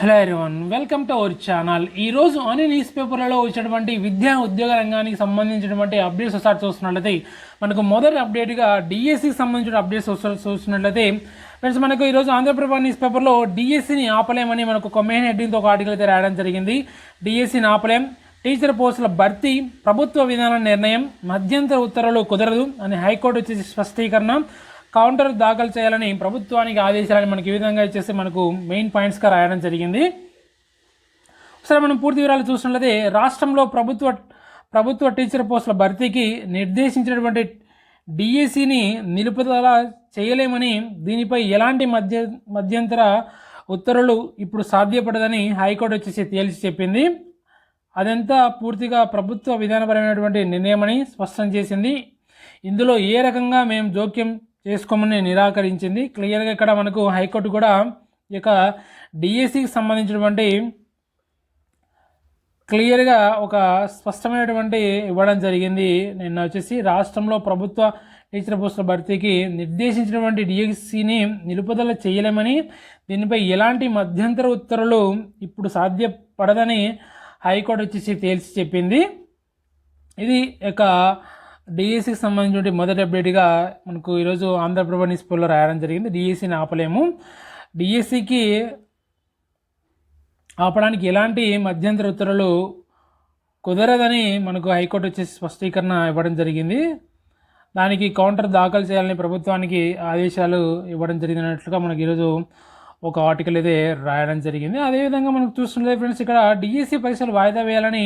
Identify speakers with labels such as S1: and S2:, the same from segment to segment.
S1: Hello everyone welcome to our channel ఈరోజు అన్ని news పేపర్లలో వచ్చినటువంటి విద్యా ఉద్యోగ రంగానికి సంబంధించినటువంటి అప్డేట్స్ ఒకసారి చూస్తున్నట్లయితే. మనకు మొదటి అప్డేట్గా డిఎస్సికి సంబంధించిన అప్డేట్స్ ఒకసారి చూస్తున్నట్లయితే. ఫ్రెండ్స్ మనకు ఈరోజు ఆంధ్రప్రభ న్యూస్ పేపర్లో డిఎస్సిని ఆపలేమని మనకు ఒక మెయిన్ హెడ్డింగ్తో ఒక ఆర్టికల్ అయితే రాయడం జరిగింది. డిఎస్సిని ఆపలేం. టీచర్ పోస్టుల భర్తీ ప్రభుత్వ విధాన నిర్ణయం మధ్యంతర ఉత్తర్వులు కుదరదు అని హైకోర్టు వచ్చేసి స్పష్టీకరణ. కౌంటర్ దాఖలు చేయాలని ప్రభుత్వానికి ఆదేశాలని మనకి ఈ విధంగా ఇచ్చేసి మనకు మెయిన్ పాయింట్స్గా రాయడం జరిగింది. ఒకసారి మనం పూర్తి వివరాలు చూసినట్లయితే రాష్ట్రంలో ప్రభుత్వ ప్రభుత్వ టీచర్ పోస్టుల భర్తీకి నిర్దేశించినటువంటి డిఎస్సిని నిలుపుదల చేయలేమని దీనిపై ఎలాంటి మధ్య మధ్యంతర ఉత్తర్వులు ఇప్పుడు సాధ్యపడదని హైకోర్టు వచ్చేసి తేల్చి చెప్పింది. అదంతా పూర్తిగా ప్రభుత్వ విధానపరమైనటువంటి నిర్ణయమని స్పష్టం చేసింది. ఇందులో ఏ రకంగా మేము జోక్యం చేసుకోమని నిరాకరించింది. క్లియర్గా ఇక్కడ మనకు హైకోర్టు కూడా ఈ యొక్క డిఎస్సికి సంబంధించినటువంటి క్లియర్గా ఒక స్పష్టమైనటువంటి ఇవ్వడం జరిగింది. నిన్న వచ్చేసి రాష్ట్రంలో ప్రభుత్వ టీచర్ పోస్టుల భర్తీకి నిర్దేశించినటువంటి డిఎస్సిని నిలుపుదల చేయలేమని దీనిపై ఎలాంటి మధ్యంతర ఉత్తర్వులు ఇప్పుడు సాధ్యపడదని హైకోర్టు వచ్చేసి తేల్చి చెప్పింది. ఇది యొక్క డిఈసికి సంబంధించిన మొదటి అప్డేట్గా మనకు ఈరోజు ఆంధ్రప్రభ న్యూస్ పేపర్లో రాయడం జరిగింది. డిఈసిని ఆపలేము. డిఎస్సికి ఆపడానికి ఎలాంటి మధ్యంతర ఉత్తర్వులు కుదరదని మనకు హైకోర్టు వచ్చేసి స్పష్టీకరణ ఇవ్వడం జరిగింది. దానికి కౌంటర్ దాఖలు చేయాలని ప్రభుత్వానికి ఆదేశాలు ఇవ్వడం జరిగినట్లుగా మనకి ఈరోజు ఒక ఆర్టికల్ అయితే రాయడం జరిగింది. అదేవిధంగా మనకు చూస్తుండే ఫ్రెండ్స్ ఇక్కడ డిఎస్సి పరీక్షలు వాయిదా వేయాలని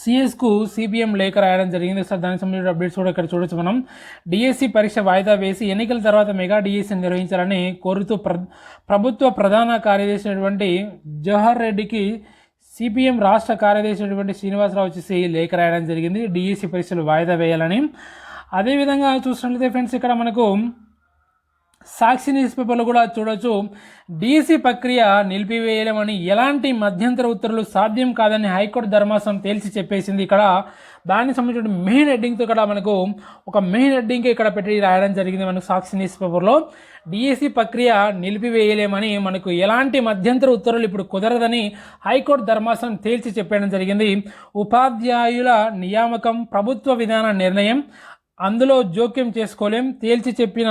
S1: సిఎస్కు సిపిఎం లేఖ రాయడం జరిగింది. సార్ దానికి సంబంధించిన అప్డేట్స్ కూడా ఇక్కడ చూడొచ్చు మనం. డిఎస్సి పరీక్ష వాయిదా వేసి ఎన్నికల తర్వాత మెగా డిఎస్సి నిర్వహించాలని కోరుతూ ప్ర ప్రభుత్వ ప్రధాన కార్యదర్శి అయినటువంటి జవహర్ రెడ్డికి సిపిఎం రాష్ట్ర కార్యదర్శి అయినటువంటి శ్రీనివాసరావు వచ్చేసి లేఖ రాయడం జరిగింది. డిఎస్సి పరీక్షలు వాయిదా వేయాలని. అదేవిధంగా చూసినట్లయితే ఫ్రెండ్స్ ఇక్కడ మనకు సాక్షి న్యూస్ పేపర్లో కూడా చూడొచ్చు. డీసీ ప్రక్రియ నిలిపివేయలేమని ఎలాంటి మధ్యంతర ఉత్తర్వులు సాధ్యం కాదని హైకోర్టు ధర్మాసనం తేల్చి చెప్పేసింది. ఇక్కడ దానికి సంబంధించిన మెయిన్ హెడ్డింగ్తో ఇక్కడ మనకు ఒక మెయిన్ హెడ్డింగ్ ఇక్కడ పెట్టి రాయడం జరిగింది మనకు సాక్షి న్యూస్ పేపర్లో. డిఎస్సి ప్రక్రియ నిలిపివేయలేమని మనకు ఎలాంటి మధ్యంతర ఉత్తర్వులు ఇప్పుడు కుదరదని హైకోర్టు ధర్మాసనం తేల్చి చెప్పడం జరిగింది. ఉపాధ్యాయుల నియామకం ప్రభుత్వ విధాన నిర్ణయం అందులో జోక్యం చేసుకోలేం తేల్చి చెప్పిన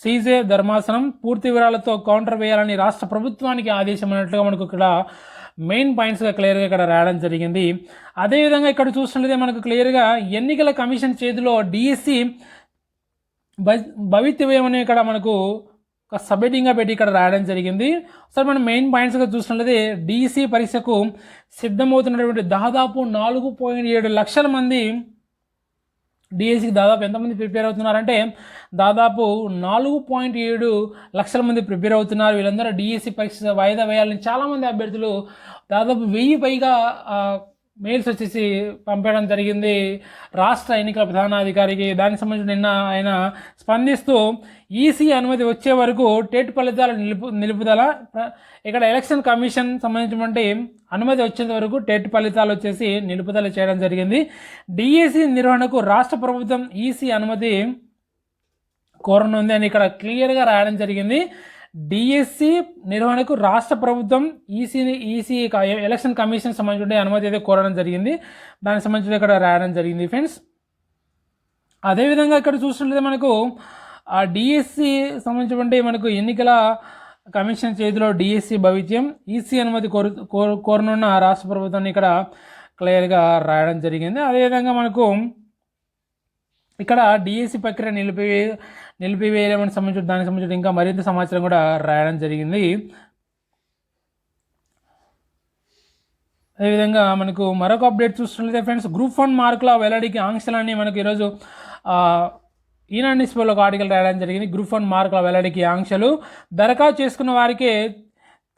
S1: సీజే ధర్మాసనం పూర్తి వివరాలతో కౌంటర్ వేయాలని రాష్ట్ర ప్రభుత్వానికి ఆదేశం అన్నట్లుగా మనకు ఇక్కడ మెయిన్ పాయింట్స్గా క్లియర్గా ఇక్కడ రాయడం జరిగింది. అదేవిధంగా ఇక్కడ చూసినట్లయితే మనకు క్లియర్గా ఎన్నికల కమిషన్ చేతిలో డిఎస్సి భవిత్యమని ఇక్కడ మనకు ఒక సబ్మిటింగ్గా పెట్టి ఇక్కడ రాయడం జరిగింది. ఒకసారి మనం మెయిన్ పాయింట్స్గా చూసినట్లయితే డిఎస్సి పరీక్షకు సిద్ధమవుతున్నటువంటి దాదాపు నాలుగు పాయింట్ ఏడు లక్షల మంది డిఎస్సికి దాదాపు ఎంతమంది ప్రిపేర్ అవుతున్నారంటే దాదాపు నాలుగు పాయింట్ ఏడు లక్షల మంది ప్రిపేర్ అవుతున్నారు. వీళ్ళందరూ డిఎస్సి పరీక్ష వాయిదా వేయాలని చాలామంది అభ్యర్థులు దాదాపు వెయ్యి పైగా మెయిల్స్ వచ్చేసి పంపడం జరిగింది. రాష్ట్ర ఎన్నికల ప్రధానాధికారికి దానికి సంబంధించి నిన్న ఆయన స్పందిస్తూ ఈసీ అనుమతి వచ్చే వరకు టెట్ ఫలితాల నిలుపు నిలుపుదల ఇక్కడ ఎలక్షన్ కమిషన్ సంబంధించినటువంటి అనుమతి వచ్చేంత వరకు టెట్ ఫలితాలు వచ్చేసి నిలుపుదల చేయడం జరిగింది. డిఎస్సి నిర్వహణకు రాష్ట్ర ప్రభుత్వం ఈసీ అనుమతి కోరనుంది అని ఇక్కడ క్లియర్గా రాయడం జరిగింది. డిఎస్సి నిర్వహణకు రాష్ట్ర ప్రభుత్వం ఈసీని ఈసీ ఎలక్షన్ కమిషన్ సంబంధించిన అనుమతి అయితే కోరడం జరిగింది. దానికి సంబంధించి ఇక్కడ రాయడం జరిగింది ఫ్రెండ్స్ అదేవిధంగా ఇక్కడ చూసినట్లయితే మనకు ఆ డిఎస్సి సంబంధించినటువంటి మనకు ఎన్నికల కమిషన్ చేతిలో డిఎస్సి భవిత్యం ఈసీ అనుమతి కోరు కోరనున్న రాష్ట్ర ప్రభుత్వాన్ని ఇక్కడ క్లియర్గా రాయడం జరిగింది. అదేవిధంగా మనకు ఇక్కడ డిఎస్సి ప్రక్రియ నిలిపి నిలిపివేయలేమని సంబంధించి దానికి సంబంధించి ఇంకా మరింత సమాచారం కూడా రాయడం జరిగింది. అదేవిధంగా మనకు మరొక అప్డేట్ చూస్తున్నట్లయితే ఫ్రెండ్స్ గ్రూప్ వన్ మార్కుల వెల్లడికి ఆంక్షలన్నీ మనకు ఈరోజు ఈనాడు న్యూస్ ఒక ఆర్టికల్ రాయడం జరిగింది. గ్రూప్ వన్ మార్కుల వెల్లడికి ఆంక్షలు. దరఖాస్తు చేసుకున్న వారికే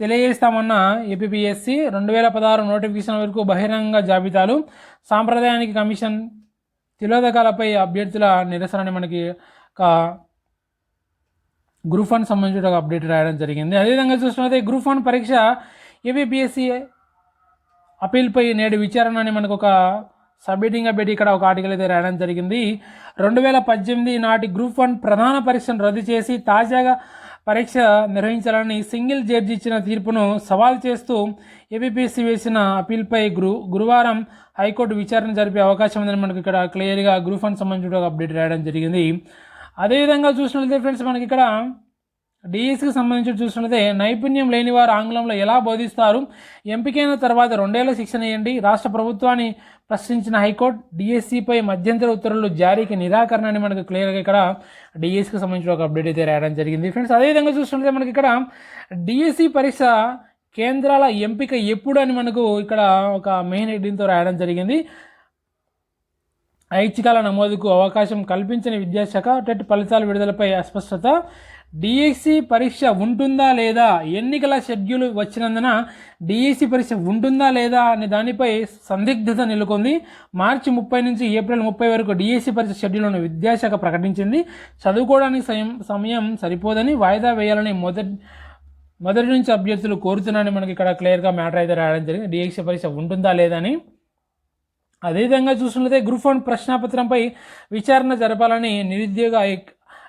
S1: తెలియజేస్తామన్న ఏపీఎస్సి రెండు వేల పదహారు నోటిఫికేషన్ వరకు బహిరంగ జాబితాలు. సాంప్రదాయానికి కమిషన్ తిలోదకాలపై అభ్యర్థుల నిరసనని మనకి ఒక గ్రూప్ వన్ సంబంధించిన ఒక అప్డేట్ రాయడం జరిగింది. అదేవిధంగా చూసినట్లయితే గ్రూప్ వన్ పరీక్ష ఏపీఎస్సి అపీల్పై నేడు విచారణ అని మనకు ఒక సబ్మిటింగ్గా పెట్టి ఇక్కడ ఒక ఆర్టికల్ అయితే రాయడం జరిగింది. రెండు వేల పద్దెనిమిది నాటి గ్రూప్ వన్ ప్రధాన పరీక్షను రద్దు చేసి తాజాగా పరీక్ష నిర్వహించాలని సింగిల్ జడ్జి ఇచ్చిన తీర్పును సవాల్ చేస్తూ ఏబిపిఎస్సి వేసిన అప్పీల్పై గురు గురువారం హైకోర్టు విచారణ జరిపే అవకాశం ఉందని మనకి ఇక్కడ క్లియర్గా గ్రూప్ వన్ సంబంధించిన ఒక అప్డేట్ రాయడం జరిగింది. అదేవిధంగా చూసినట్లయితే ఫ్రెండ్స్ మనకి ఇక్కడ డిఎస్కి సంబంధించి చూసినట్లయితే నైపుణ్యం లేని వారు ఆంగ్లంలో ఎలా బోధిస్తారు? ఎంపికైన తర్వాత రెండేళ్ళ శిక్షణ ఇవ్వండి రాష్ట్ర ప్రభుత్వాన్ని ప్రశ్నించిన హైకోర్టు డిఎస్సిపై మధ్యంతర ఉత్తర్వులు జారీకి నిరాకరణ అని మనకు క్లియర్గా ఇక్కడ డిఎస్సికి సంబంధించిన ఒక అప్డేట్ అయితే రాయడం జరిగింది. ఫ్రెండ్స్ అదేవిధంగా చూసినట్లయితే మనకి ఇక్కడ డిఎస్సి పరీక్ష కేంద్రాల ఎంపిక ఎప్పుడు అని మనకు ఇక్కడ ఒక మెయిన్ హెడ్డింగ్తో రాయడం జరిగింది. ఐచ్ఛికాల నమోదుకు అవకాశం కల్పించని విద్యాశాఖ టెట్ ఫలితాల విడుదలపై అస్పష్టత. డిఎస్సి పరీక్ష ఉంటుందా లేదా? ఎన్నికల షెడ్యూల్ వచ్చినందున డిఎస్సి పరీక్ష ఉంటుందా లేదా అనే దానిపై సందిగ్ధత నెలకొంది. మార్చి ముప్పై నుంచి ఏప్రిల్ ముప్పై వరకు డిఎస్సి పరీక్ష షెడ్యూల్ను విద్యాశాఖ ప్రకటించింది. చదువుకోవడానికి సమయం సమయం సరిపోదని వాయిదా వేయాలని మొదటి మొదటి నుంచి అభ్యర్థులు కోరుతున్నారని మనకి ఇక్కడ క్లియర్గా మ్యాటర్ అయితే రాయడం జరిగింది. డిఎస్సి పరీక్ష ఉంటుందా లేదని అదేవిధంగా చూసినట్లయితే గ్రూప్ వన్ ప్రశ్నాపత్రంపై విచారణ జరపాలని నిరుద్యోగ ఐ-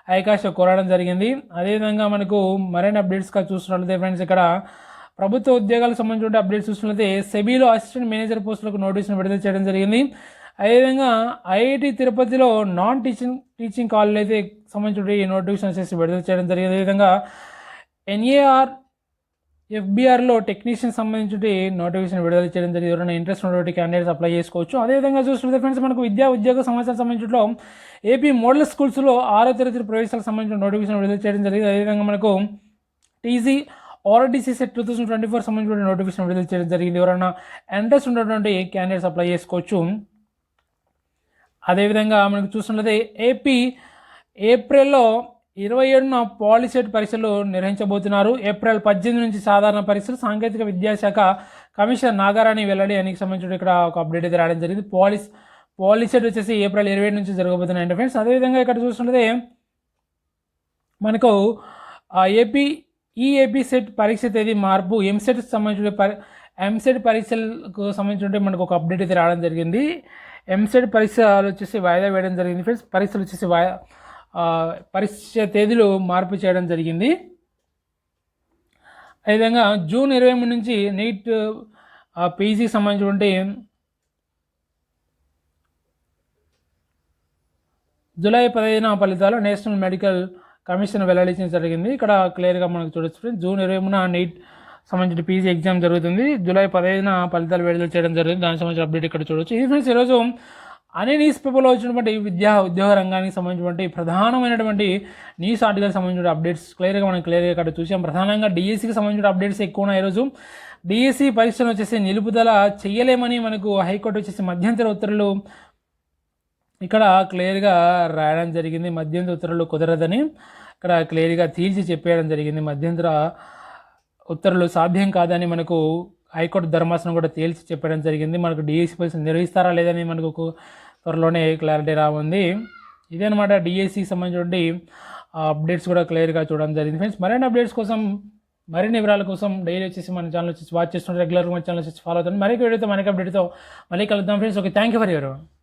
S1: ఐకాష కోరడం జరిగింది. అదేవిధంగా మనకు మరైన అప్డేట్స్గా చూసినట్లయితే ఫ్రెండ్స్ ఇక్కడ ప్రభుత్వ ఉద్యోగాలకు సంబంధించిన అప్డేట్స్ చూసినట్లయితే సెబీలో అసిస్టెంట్ మేనేజర్ పోస్టులకు నోటీసును విడుదల చేయడం జరిగింది. అదేవిధంగా ఐఐటి తిరుపతిలో నాన్ టీచింగ్ టీచింగ్ కాలేజ్ అయితే సంబంధించిన ఈ నోటిఫికేషన్ చేసి విడుదల చేయడం జరిగింది. అదేవిధంగా ఎన్ఏఆర్ ఎఫ్బిఆర్లో టెక్నీషియన్ సంబంధించి నోటిఫికేషన్ విడుదల చేయడం జరిగింది. ఎవరైనా ఇంట్రెస్ట్ ఉన్నటువంటి క్యాండిడేట్స్ అప్లై చేసుకోవచ్చు. అదేవిధంగా చూస్తుంటే ఫ్రెండ్స్ మనకు విద్యా ఉద్యోగ సమాచారం సంబంధించిలో ఏపీ మోడల్ స్కూల్స్లో ఆరో తరగతి ప్రవేశాలకు సంబంధించిన నోటిఫికేషన్ విడుదల చేయడం జరిగింది. అదేవిధంగా మనకు TG RDC CET two thousand twenty four సంబంధించిన నోటిఫికేషన్ విడుదల చేయడం జరిగింది. ఎవరైనా ఇంట్రెస్ట్ ఉన్నటువంటి క్యాండిడేట్స్ అప్లై చేసుకోవచ్చు. అదేవిధంగా మనకు చూస్తున్నది ఏపీ ఏప్రిల్లో ఇరవై ఏడున పాలిసెట్ పరీక్షలు నిర్వహించబోతున్నారు. ఏప్రిల్ పద్దెనిమిది నుంచి సాధారణ పరీక్షలు సాంకేతిక విద్యాశాఖ కమిషనర్ నాగారాణి వెల్లడి అని సంబంధించిన ఇక్కడ ఒక అప్డేట్ అయితే రావడం జరిగింది. పాలిస్ పాలిసెట్ వచ్చేసి ఏప్రిల్ ఇరవై ఏడు నుంచి జరగబోతున్నాయి ఫ్రెండ్స్. అదేవిధంగా ఇక్కడ చూస్తుంటే మనకు ఏపీ ఈ ఏపీ సెట్ పరీక్ష తేదీ మార్పు ఎంసెట్ సంబంధించిన పరి ఎంసెట్ పరీక్షలకు సంబంధించిన మనకు ఒక అప్డేట్ అయితే రావడం జరిగింది. ఎంసెట్ పరీక్షలు వచ్చేసి వాయిదా వేయడం జరిగింది ఫ్రెండ్స్. పరీక్షలు వచ్చేసి వాయిదా పరీక్ష తేదీలు మార్పు చేయడం జరిగింది. అదేవిధంగా జూన్ ఇరవై మూడు నుంచి నీట్ పీజీకి సంబంధించినటువంటి జూలై పదిహేన ఫలితాలు నేషనల్ మెడికల్ కమిషన్ వెల్లడించడం జరిగింది. ఇక్కడ క్లియర్గా మనకు చూడొచ్చు జూన్ ఇరవై మూడున నీట్ సంబంధించిన పీజీ ఎగ్జామ్ జరుగుతుంది. జూలై పదిహేన ఫలితాలు విడుదల చేయడం జరిగింది. దానికి సంబంధించిన అప్డేట్ ఇక్కడ చూడొచ్చు. ఇది ఫ్రెండ్స్ ఈరోజు అనే న్యూస్ పేపర్లో వచ్చినటువంటి విద్యా ఉద్యోగ రంగానికి సంబంధించినటువంటి ప్రధానమైనటువంటి న్యూస్ ఆర్టికల్ సంబంధించిన అప్డేట్స్ క్లియర్గా మనం క్లియర్గా ఇక్కడ చూసాం ప్రధానంగా డిఎస్సికి సంబంధించిన అప్డేట్స్ ఎక్కువ ఉన్నాయి ఈరోజు. డిఎస్సి పరీక్షను వచ్చేసి నిలుపుదల చేయలేమని మనకు హైకోర్టు వచ్చేసి మధ్యంతర ఉత్తర్వులు ఇక్కడ క్లియర్గా రాయడం జరిగింది. మధ్యంతర ఉత్తర్వులు కుదరదని ఇక్కడ క్లియర్గా తీర్చి చెప్పేయడం జరిగింది. మధ్యంతర ఉత్తర్వులు సాధ్యం కాదని మనకు హైకోర్టు ధర్మాసనం కూడా తేల్చి చెప్పడం జరిగింది. మనకు డిఎస్సి పరీక్షలు నిర్వహిస్తారా లేదని మనకు ఒక త్వరలోనే క్లారిటీ రావుంది ఇదనమాట డిఎస్సికి సంబంధించి అప్డేట్స్ కూడా క్లియర్గా చూడడం జరిగింది. ఫ్రెండ్స్ మరిన్ని అప్డేట్స్ కోసం మరిన్ని వివరాల కోసం డైలీ వచ్చేసి మన ఛానల్ వచ్చేసి వాచ్ చేస్తుంటే రెగ్యులర్గా మన ఛానల్ వచ్చేసి ఫాలో అవుతుంది మరొక వీడియోతో మరొక అప్డేట్తో మళ్ళీ కలుద్దాం. Friends okay thank you for your